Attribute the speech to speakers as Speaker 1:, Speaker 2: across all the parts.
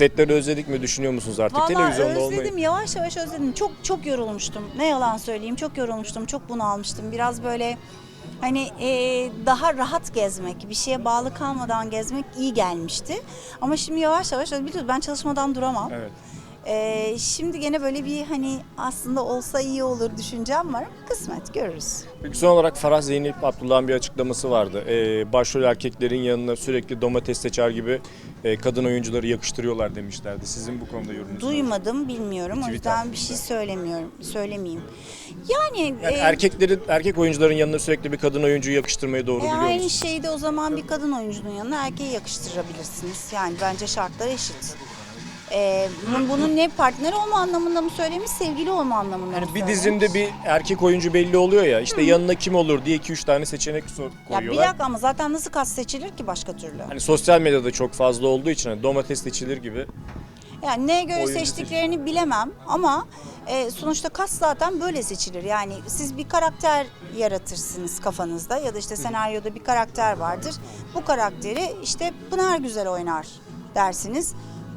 Speaker 1: Setleri özledik mi düşünüyor musunuz artık
Speaker 2: Vallahi
Speaker 1: televizyonda
Speaker 2: özledim
Speaker 1: olmayı?
Speaker 2: yavaş yavaş özledim. Çok çok yorulmuştum. Ne yalan söyleyeyim çok yorulmuştum. Çok bunalmıştım. Biraz böyle hani e, daha rahat gezmek, bir şeye bağlı kalmadan gezmek iyi gelmişti. Ama şimdi yavaş yavaş biliyorsunuz ben çalışmadan duramam.
Speaker 1: Evet.
Speaker 2: E, şimdi gene böyle bir hani aslında olsa iyi olur düşüncem var. Kısmet görürüz.
Speaker 1: Peki son olarak Farah Zeynep Abdullah'ın bir açıklaması vardı. Ee, başrol erkeklerin yanına sürekli domates seçer gibi e, kadın oyuncuları yakıştırıyorlar demişlerdi. Sizin bu konuda yorumunuz?
Speaker 2: Duymadım, bilmiyorum. O yüzden bir şey söylemiyorum, söylemeyeyim. Yani,
Speaker 1: Yani
Speaker 2: e,
Speaker 1: erkeklerin erkek oyuncuların yanına sürekli bir kadın oyuncuyu yakıştırmayı doğru
Speaker 2: E aynı
Speaker 1: musunuz?
Speaker 2: şeyde o zaman bir kadın oyuncunun yanına erkeği yakıştırabilirsiniz. Yani bence şartlar eşit. E, bunun, bunun ne partner olma anlamında mı söylemiş, sevgili olma anlamında mı
Speaker 1: Yani bir
Speaker 2: söylemiş?
Speaker 1: dizinde bir erkek oyuncu belli oluyor ya. işte yanına kim olur diye 2-3 tane seçenek sor-
Speaker 2: Ya bir
Speaker 1: koyuyorlar.
Speaker 2: dakika ama zaten nasıl kas seçilir ki başka türlü?
Speaker 1: Hani sosyal medyada çok fazla olduğu için hani domates seçilir gibi.
Speaker 2: Yani neye göre
Speaker 1: Oyuncu
Speaker 2: seçtiklerini bilemem ama e, sonuçta kas zaten böyle seçilir. Yani siz bir karakter yaratırsınız kafanızda ya da işte senaryoda bir karakter vardır. Bu karakteri işte Pınar güzel oynar dersiniz.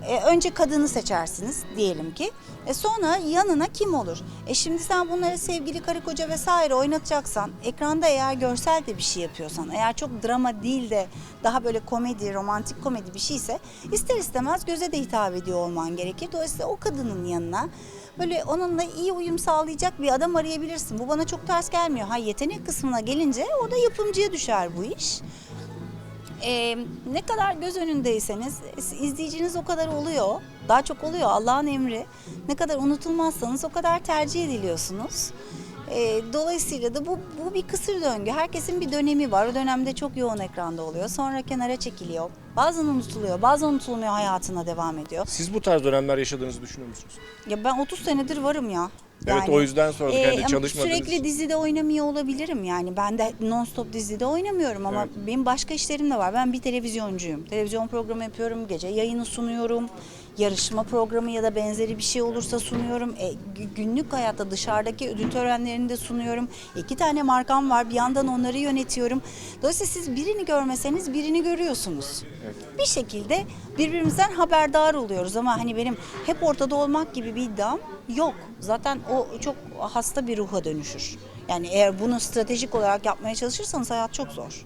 Speaker 2: E, önce kadını seçersiniz diyelim ki. E sonra yanına kim olur? E şimdi sen bunları sevgili karı koca vesaire oynatacaksan, ekranda eğer görsel de bir şey yapıyorsan, eğer çok drama değil de daha böyle komedi, romantik komedi bir şeyse ister istemez göze de hitap ediyor olman gerekir. Dolayısıyla o kadının yanına böyle onunla iyi uyum sağlayacak bir adam arayabilirsin. Bu bana çok ters gelmiyor. Ha yetenek kısmına gelince o da yapımcıya düşer bu iş. Ee, ne kadar göz önündeyseniz izleyiciniz o kadar oluyor. Daha çok oluyor Allah'ın emri. Ne kadar unutulmazsanız o kadar tercih ediliyorsunuz. Ee, dolayısıyla da bu, bu bir kısır döngü. Herkesin bir dönemi var. O dönemde çok yoğun ekranda oluyor. Sonra kenara çekiliyor. Bazen unutuluyor, bazen unutulmuyor hayatına devam ediyor.
Speaker 1: Siz bu tarz dönemler yaşadığınızı düşünüyor musunuz?
Speaker 2: Ya ben 30 senedir varım ya.
Speaker 1: Evet, o yüzden sorduk. Hani
Speaker 2: ama
Speaker 1: çalışmadığınız
Speaker 2: Sürekli dizide oynamıyor olabilirim yani. Ben de non-stop dizide oynamıyorum ama
Speaker 1: Evet.
Speaker 2: benim başka işlerim de var. Ben bir televizyoncuyum. Televizyon programı yapıyorum, gece yayını sunuyorum. Yarışma programı ya da benzeri bir şey olursa sunuyorum. E, gü- günlük hayatta dışarıdaki ödül törenlerini de sunuyorum. İki tane markam var. Bir yandan onları yönetiyorum. Dolayısıyla siz birini görmeseniz birini görüyorsunuz. Bir şekilde birbirimizden haberdar oluyoruz ama hani benim hep ortada olmak gibi bir iddiam yok. Zaten o çok hasta bir ruha dönüşür. Yani eğer bunu stratejik olarak yapmaya çalışırsanız hayat çok zor.